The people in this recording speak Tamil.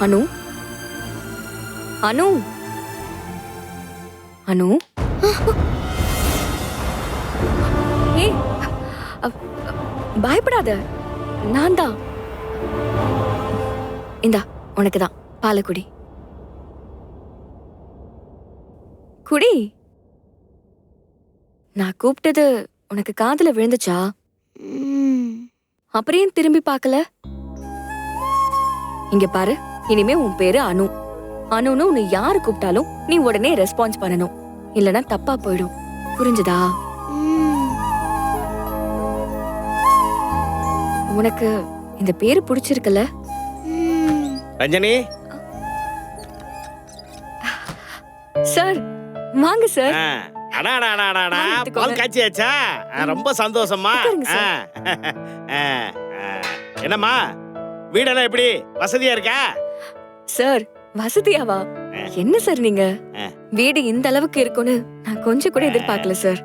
அனு? அனு? அனு? அ- பயப்படாத. நான் தான். இந்தா உனக்கு தான். பாலை குடி. குடி நான் கூப்பிட்டது உனக்கு காதுல விழுந்துச்சா? அப்புறம் திரும்பி பார்க்கல? இங்க பாரு. இனிமே உன் பேரு அனு. அனுன்னு உன்னை யாரு கூப்பிட்டாலும் நீ உடனே ரெஸ்பான்ஸ் பண்ணணும். இல்லனா தப்பா போயிடும். புரிஞ்சுதா. உனக்கு இந்த பேரு பிடிச்சிருக்குல்ல. ரஞ்சனி? சார் வாங்க சார். பால் காய்ச்சியாச்சா? ரொம்ப சந்தோஷமா. என்னம்மா வீடெல்லாம் எப்படி? வசதியா இருக்கா? சார் வசதியாவா? என்ன சார் நீங்க. வீடு இந்த அளவுக்கு இருக்கும்னு நான் கொஞ்சம் கூட எதிர்பார்க்கல சார்.